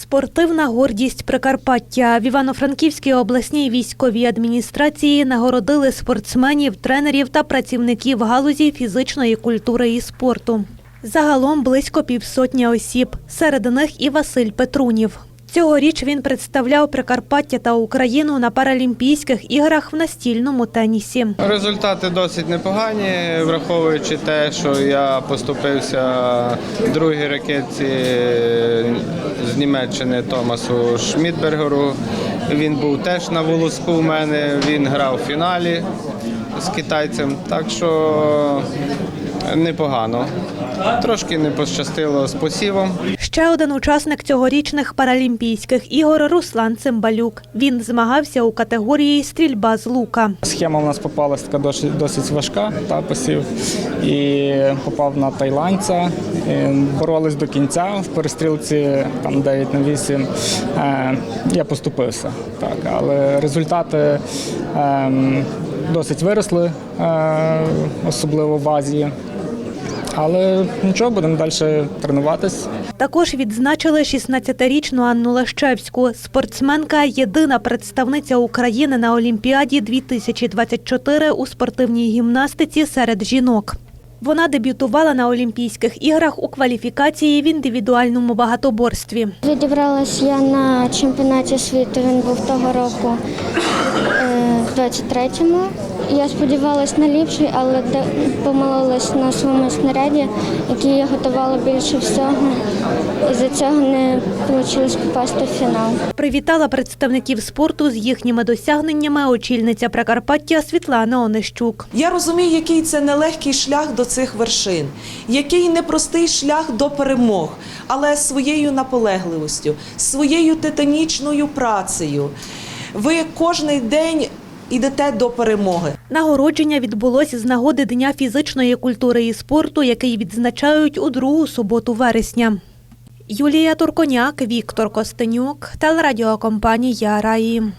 Спортивна гордість Прикарпаття в Івано-Франківській обласній військовій адміністрації нагородили спортсменів, тренерів та працівників галузі фізичної культури і спорту. Загалом близько півсотні осіб. Серед них і Василь Петрунів. Цьогоріч він представляв Прикарпаття та Україну на Паралімпійських іграх в настільному тенісі. Результати досить непогані, враховуючи те, що я поступився другій ракетці з Німеччини Томасу Шмідбергеру. Він був теж на волоску у мене, він грав в фіналі з китайцем, так що непогано. Трошки не пощастило з посівом. Ще один учасник цьогорічних Паралімпійських ігор Руслан Цимбалюк. Він змагався у категорії стрільба з лука. Схема у нас попалась така досить, досить важка, та посів. І попав на тайландця. І боролись до кінця в перестрілці там 9 на 8. Е, я поступився. Так, але результати е, досить виросли, е, особливо в Азії. Але нічого, будемо далі тренуватись. Також відзначили 16-річну Анну Лещевську. Спортсменка єдина представниця України на Олімпіаді 2024 у спортивній гімнастиці серед жінок. Вона дебютувала на Олімпійських іграх у кваліфікації в індивідуальному багатоборстві. Відібралась я на чемпіонаті світу, він був того року е, в 23-му. Я сподівалась на ліпший, але помилилась на своєму снаряді, який я готувала більше всього. І за цього не вийшло попасти в фінал. Привітала представників спорту з їхніми досягненнями очільниця Прикарпаття Світлана Онищук. Я розумію, який це нелегкий шлях до цих вершин, який непростий шлях до перемог, але своєю наполегливістю, своєю титанічною працею. Ви кожний день ідете до перемоги. Нагородження відбулося з нагоди Дня фізичної культури і спорту, який відзначають у другу суботу вересня. Юлія Турконяк, Віктор Костенюк, телерадіокомпанія Раї.